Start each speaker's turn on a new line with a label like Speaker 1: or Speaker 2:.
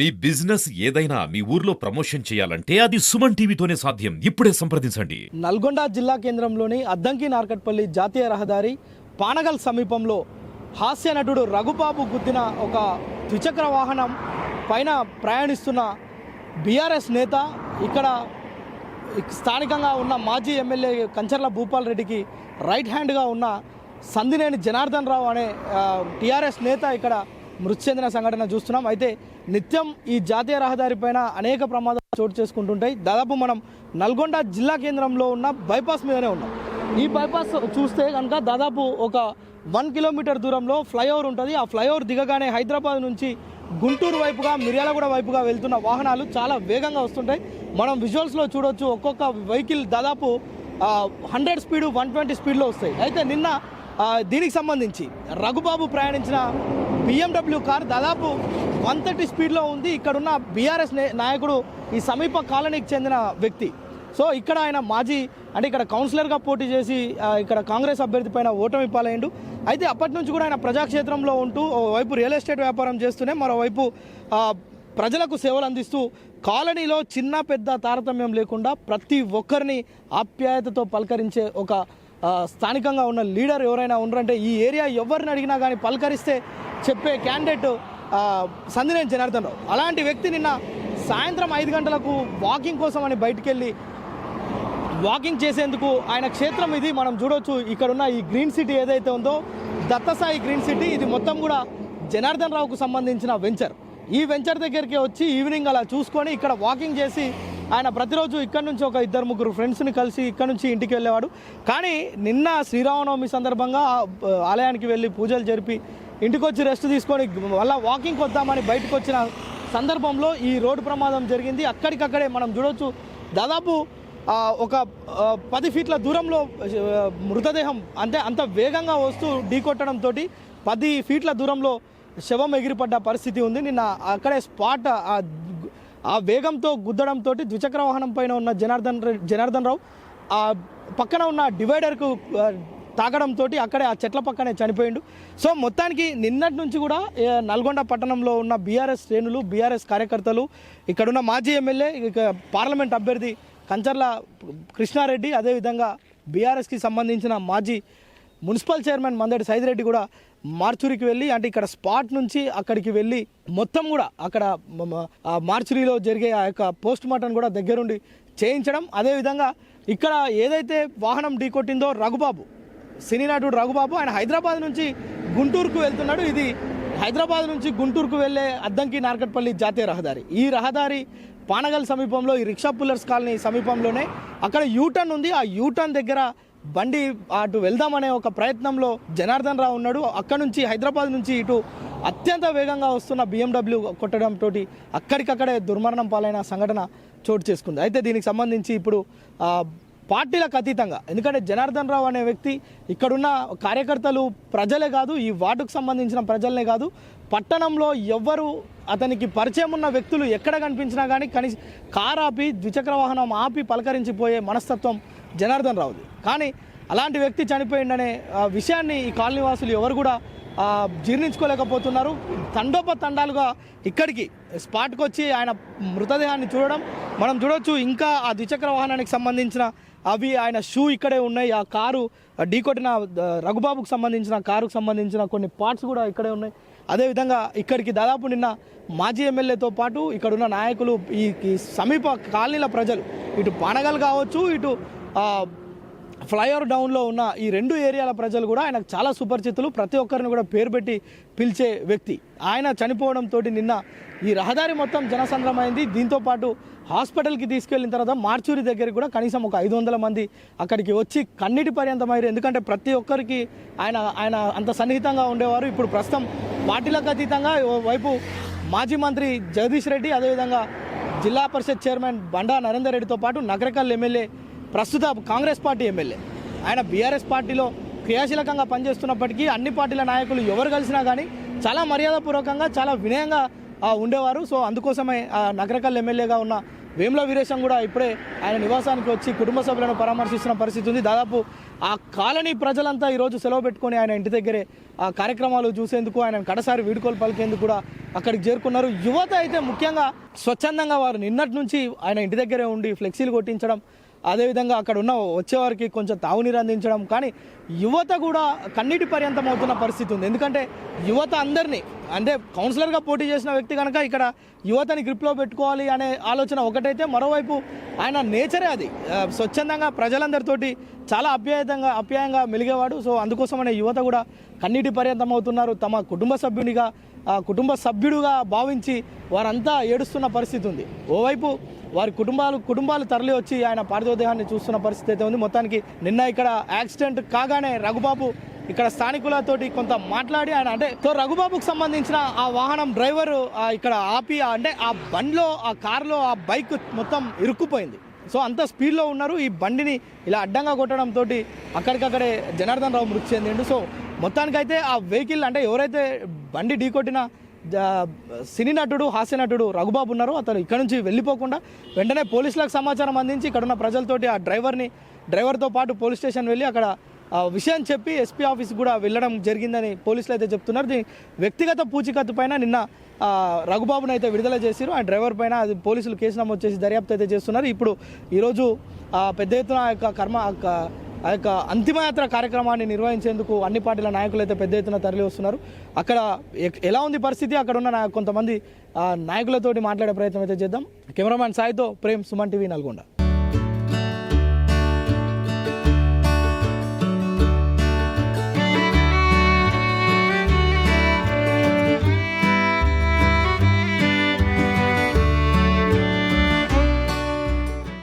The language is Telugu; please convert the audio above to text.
Speaker 1: మీ బిజినెస్ ఏదైనా మీ ఊర్లో ప్రమోషన్ చేయాలంటే అది సుమన్ టీవీతోనే సాధ్యం. ఇప్పుడే సంప్రదించండి.
Speaker 2: నల్గొండ జిల్లా కేంద్రంలోని అద్దంకి నార్కట్పల్లి జాతీయ రహదారి పానగల్ సమీపంలో హాస్య నటుడు రఘుబాబు గుద్దిన ఒక ద్విచక్ర వాహనం పైన ప్రయాణిస్తున్న బీఆర్ఎస్ నేత ఇక్కడ స్థానికంగా ఉన్న మాజీ ఎమ్మెల్యే కంచర్ల భూపాల్ రెడ్డికి రైట్ హ్యాండ్గా ఉన్న సందినేని జనార్దన్ రావు అనే టీఆర్ఎస్ నేత ఇక్కడ మృతి చెందిన సంఘటన చూస్తున్నాం. అయితే నిత్యం ఈ జాతీయ రహదారి పైన అనేక ప్రమాదాలు చోటు చేసుకుంటుంటాయి. దాదాపు మనం నల్గొండ జిల్లా కేంద్రంలో ఉన్న బైపాస్ మీదనే ఉన్నాం. ఈ బైపాస్ చూస్తే కనుక దాదాపు ఒక వన్ కిలోమీటర్ దూరంలో ఫ్లైఓవర్ ఉంటుంది. ఆ ఫ్లైఓవర్ దిగగానే హైదరాబాద్ నుంచి గుంటూరు వైపుగా మిర్యాలగూడ వైపుగా వెళ్తున్న వాహనాలు చాలా వేగంగా వస్తుంటాయి. మనం విజువల్స్లో చూడొచ్చు ఒక్కొక్క వెహికల్ దాదాపు హండ్రెడ్ స్పీడ్ వన్ ట్వంటీ స్పీడ్లో వస్తాయి. అయితే నిన్న దీనికి సంబంధించి రఘుబాబు ప్రయాణించిన బిఎండబ్ల్యూ కార్ దాదాపు వన్ థర్టీ స్పీడ్లో ఉంది. ఇక్కడున్న బీఆర్ఎస్ నాయకుడు ఈ సమీప కాలనీకి చెందిన వ్యక్తి. సో ఇక్కడ ఆయన మాజీ అంటే ఇక్కడ కౌన్సిలర్గా పోటీ చేసి ఇక్కడ కాంగ్రెస్ అభ్యర్థి పైన ఓటమి పాలయ్యిండు అయితే అప్పటి నుంచి కూడా ఆయన ప్రజాక్షేత్రంలో ఉంటూ ఓవైపు రియల్ ఎస్టేట్ వ్యాపారం చేస్తూనే మరోవైపు ప్రజలకు సేవలు అందిస్తూ కాలనీలో చిన్న పెద్ద తారతమ్యం లేకుండా ప్రతి ఒక్కరిని ఆప్యాయతతో పలకరించే ఒక స్థానికంగా ఉన్న లీడర్ ఎవరైనా ఉన్నారంటే ఈ ఏరియా ఎవరిని అడిగినా కానీ పలకరిస్తే చెప్పే క్యాండిడేట్ సందినేని జనార్దన్ రావు. అలాంటి వ్యక్తి నిన్న సాయంత్రం ఐదు గంటలకు వాకింగ్ కోసం అని బయటికి వెళ్ళి వాకింగ్ చేసేందుకు ఆయన క్షేత్రం ఇది మనం చూడొచ్చు. ఇక్కడ ఉన్న ఈ గ్రీన్ సిటీ ఏదైతే ఉందో దత్తసాయి గ్రీన్ సిటీ ఇది మొత్తం కూడా జనార్దన్ రావుకు సంబంధించిన వెంచర్. ఈ వెంచర్ దగ్గరికి వచ్చి ఈవినింగ్ అలా చూసుకొని ఇక్కడ వాకింగ్ చేసి ఆయన ప్రతిరోజు ఇక్కడ నుంచి ఒక ఇద్దరు ముగ్గురు ఫ్రెండ్స్ని కలిసి ఇక్కడ నుంచి ఇంటికి వెళ్ళేవాడు. కానీ నిన్న శ్రీరామనవమి సందర్భంగా ఆలయానికి వెళ్ళి పూజలు జరిపి ఇంటికి వచ్చి రెస్ట్ తీసుకొని మళ్ళీ వాకింగ్కి వద్దామని బయటకు వచ్చిన సందర్భంలో ఈ రోడ్డు ప్రమాదం జరిగింది. అక్కడికక్కడే మనం చూడవచ్చు దాదాపు ఒక పది ఫీట్ల దూరంలో మృతదేహం అంటే అంత వేగంగా వస్తూ ఢీకొట్టడంతో పది ఫీట్ల దూరంలో శవం ఎగిరిపడ్డ పరిస్థితి ఉంది. నిన్న అక్కడే స్పాట్ ఆ ఆ వేగంతో గుద్దడంతో ద్విచక్ర వాహనం పైన ఉన్న జనార్దన్ జనార్దన్ రావు ఆ పక్కన ఉన్న డివైడర్కు తాగడంతో అక్కడే ఆ చెట్ల పక్కనే చనిపోయిండు. సో మొత్తానికి నిన్నటి నుంచి కూడా నల్గొండ పట్టణంలో ఉన్న బీఆర్ఎస్ శ్రేణులు బీఆర్ఎస్ కార్యకర్తలు ఇక్కడున్న మాజీ ఎమ్మెల్యే ఇక పార్లమెంట్ అభ్యర్థి కంచర్ల కృష్ణారెడ్డి అదేవిధంగా బీఆర్ఎస్కి సంబంధించిన మాజీ మున్సిపల్ చైర్మన్ మందడి సైదిరెడ్డి కూడా మార్చురికి వెళ్ళి అంటే ఇక్కడ స్పాట్ నుంచి అక్కడికి వెళ్ళి మొత్తం కూడా అక్కడ మార్చురీలో జరిగే ఆ యొక్క పోస్ట్ మార్టం కూడా దగ్గరుండి చేయించడం. అదేవిధంగా ఇక్కడ ఏదైతే వాహనం ఢీకొట్టిందో రఘుబాబు సినీ నటుడు రఘుబాబు ఆయన హైదరాబాద్ నుంచి గుంటూరుకు వెళ్తున్నాడు. ఇది హైదరాబాద్ నుంచి గుంటూరుకు వెళ్ళే అద్దంకి నార్కట్పల్లి జాతీయ రహదారి. ఈ రహదారి పానగల్ సమీపంలో ఈ రిక్షా పుల్లర్స్ కాలనీ సమీపంలోనే. అక్కడ యూటర్న్ ఉంది. ఆ యూటర్న్ దగ్గర బండి అటు వెళ్దామనే ఒక ప్రయత్నంలో జనార్దన్ రావు ఉన్నాడు. అక్కడ నుంచి హైదరాబాద్ నుంచి ఇటు అత్యంత వేగంగా వస్తున్న బిఎండబ్ల్యూ కొట్టడంతో అక్కడికక్కడే దుర్మరణం పాలైన సంఘటన చోటు చేసుకుంది. అయితే దీనికి సంబంధించి ఇప్పుడు పార్టీలకు అతీతంగా ఎందుకంటే జనార్దన్ రావు అనే వ్యక్తి ఇక్కడున్న కార్యకర్తలు ప్రజలే కాదు ఈ వార్డుకు సంబంధించిన ప్రజలనే కాదు పట్టణంలో ఎవ్వరు అతనికి పరిచయం ఉన్న వ్యక్తులు ఎక్కడ కనిపించినా కానీ కనీసం కారు ఆపి ద్విచక్ర వాహనం ఆపి పలకరించిపోయే మనస్తత్వం జనార్దన్ రావుది. కానీ అలాంటి వ్యక్తి చనిపోయిందనే విషయాన్ని ఈ కాలనీ వాసులు ఎవరు కూడా జీర్ణించుకోలేకపోతున్నారు. తండోపతండాలుగా ఇక్కడికి స్పాట్కి వచ్చి ఆయన మృతదేహాన్ని చూడడం మనం చూడొచ్చు ఇంకా ఆ ద్విచక్ర వాహనానికి సంబంధించిన అవి ఆయన షూ ఇక్కడే ఉన్నాయి. ఆ కారు ఢీకొట్టిన రఘుబాబుకు సంబంధించిన కారుకు సంబంధించిన కొన్ని పార్ట్స్ కూడా ఇక్కడే ఉన్నాయి. అదేవిధంగా ఇక్కడికి దాదాపు నిన్న మాజీ ఎమ్మెల్యేతో పాటు ఇక్కడున్న నాయకులు ఈ సమీప కాలనీల ప్రజలు ఇటు పానగల్ కావచ్చు ఇటు ఫ్లైఓవర్ డౌన్లో ఉన్న ఈ రెండు ఏరియాల ప్రజలు కూడా ఆయనకు చాలా సుపరిచితులు. ప్రతి ఒక్కరిని కూడా పేరు పెట్టి పిలిచే వ్యక్తి. ఆయన చనిపోవడంతో నిన్న ఈ రహదారి మొత్తం జనసంద్రమైంది. దీంతో పాటు హాస్పిటల్కి తీసుకెళ్ళిన తర్వాత మార్చూరి దగ్గరికి కూడా కనీసం ఒక ఐదు వందల మంది అక్కడికి వచ్చి కన్నీటి పర్యంతమయ్యారు. ఎందుకంటే ప్రతి ఒక్కరికి ఆయన ఆయన అంత సన్నిహితంగా ఉండేవారు. ఇప్పుడు ప్రస్తుతం పార్టీలకు అతీతంగా వైపు మాజీ మంత్రి జగదీష్ రెడ్డి అదేవిధంగా జిల్లా పరిషత్ చైర్మన్ బండా నరేందర్ రెడ్డితో పాటు నగరకల్ ఎమ్మెల్యే ప్రస్తుత కాంగ్రెస్ పార్టీ ఎమ్మెల్యే. ఆయన బీఆర్ఎస్ పార్టీలో క్రియాశీలకంగా పనిచేస్తున్నప్పటికీ అన్ని పార్టీల నాయకులు ఎవరు కలిసినా కానీ చాలా మర్యాదపూర్వకంగా చాలా వినయంగా ఉండేవారు. సో అందుకోసమే ఆ, నగరకల్ ఎమ్మెల్యేగా ఉన్న వేముల వీరేశం కూడా ఇప్పుడే ఆయన నివాసానికి వచ్చి కుటుంబ సభ్యులను పరామర్శిస్తున్న పరిస్థితి ఉంది. దాదాపు ఆ కాలనీ ప్రజలంతా ఈరోజు సెలవు పెట్టుకొని ఆయన ఇంటి దగ్గరే ఆ కార్యక్రమాలు చూసేందుకు ఆయన కడసారి వీడుకోలు పలికేందుకు కూడా అక్కడికి చేరుకున్నారు. యువత అయితే ముఖ్యంగా స్వచ్ఛందంగా వారు నిన్నటి నుంచి ఆయన ఇంటి దగ్గరే ఉండి ఫ్లెక్సీలు కొట్టించడం అదేవిధంగా అక్కడ ఉన్న వచ్చేవారికి కొంచెం తాగునీరు అందించడం. కానీ యువత కూడా కన్నీటి పర్యంతం అవుతున్న పరిస్థితి ఉంది. ఎందుకంటే యువత అందరినీ అంటే కౌన్సిలర్గా పోటీ చేసిన వ్యక్తి కనుక ఇక్కడ యువతని గ్రిప్లో పెట్టుకోవాలి అనే ఆలోచన ఒకటైతే మరోవైపు ఆయన నేచరే అది. స్వచ్ఛందంగా ప్రజలందరితోటి చాలా అప్యాయతంగా అప్యాయంగా మెలిగేవాడు. సో అందుకోసమనే యువత కూడా కన్నీటి పర్యంతం అవుతున్నారు. తమ కుటుంబ సభ్యునిగా కుటుంబ సభ్యుడుగా భావించి వారంతా ఏడుస్తున్న పరిస్థితి ఉంది. ఓవైపు వారి కుటుంబాలు కుటుంబాలు తరలి వచ్చి ఆయన పార్థివదేహాన్ని చూస్తున్న పరిస్థితి అయితే ఉంది. మొత్తానికి నిన్న ఇక్కడ యాక్సిడెంట్ కాగానే రఘుబాబు ఇక్కడ స్థానికులతోటి కొంత మాట్లాడి ఆయన అంటే సో రఘుబాబుకు సంబంధించిన ఆ వాహనం డ్రైవర్ ఇక్కడ ఆపి అంటే ఆ బండిలో ఆ కారులో ఆ బైక్ మొత్తం ఇరుక్కుపోయింది. సో అంత స్పీడ్లో ఉన్నారు. ఈ బండిని ఇలా అడ్డంగా కొట్టడంతో అక్కడికక్కడే జనార్దన్ రావు మృతి చెందిండు. సో మొత్తానికైతే ఆ వెహికల్ అంటే ఎవరైతే బండి ఢీకొట్టిన సినీ నటుడు హాస్య నటుడు రఘుబాబు ఉన్నారు అతను ఇక్కడ నుంచి వెళ్ళిపోకుండా వెంటనే పోలీసులకు సమాచారం అందించి ఇక్కడ ఉన్న ప్రజలతోటి ఆ డ్రైవర్ని డ్రైవర్తో పాటు పోలీస్ స్టేషన్ వెళ్ళి అక్కడ విషయం చెప్పి ఎస్పీ ఆఫీస్ కూడా వెళ్ళడం జరిగిందని పోలీసులు అయితే చెప్తున్నారు. దీని వ్యక్తిగత పూచికత్తు పైన నిన్న రఘుబాబును అయితే విడుదల చేశారు ఆ డ్రైవర్ పైన అది పోలీసులు కేసు నమోదు చేసి దర్యాప్తు అయితే చేస్తున్నారు. ఇప్పుడు ఈరోజు పెద్ద ఎత్తున ఆ యొక్క కర్మ ఆ యొక్క- అంతిమయాత్ర కార్యక్రమాన్ని నిర్వహించేందుకు అన్ని పార్టీల నాయకులు అయితే పెద్ద ఎత్తున తరలి వస్తున్నారు. అక్కడ ఎక్- ఎలా ఉంది పరిస్థితి? అక్కడ ఉన్న నా- కొంతమంది నాయకులతోటి మాట్లాడే ప్రయత్నం అయితే చేద్దాం. కెమెరామ్యాన్ సాయితో ప్రేమ్ సుమన్ టీవీ నల్గొండ.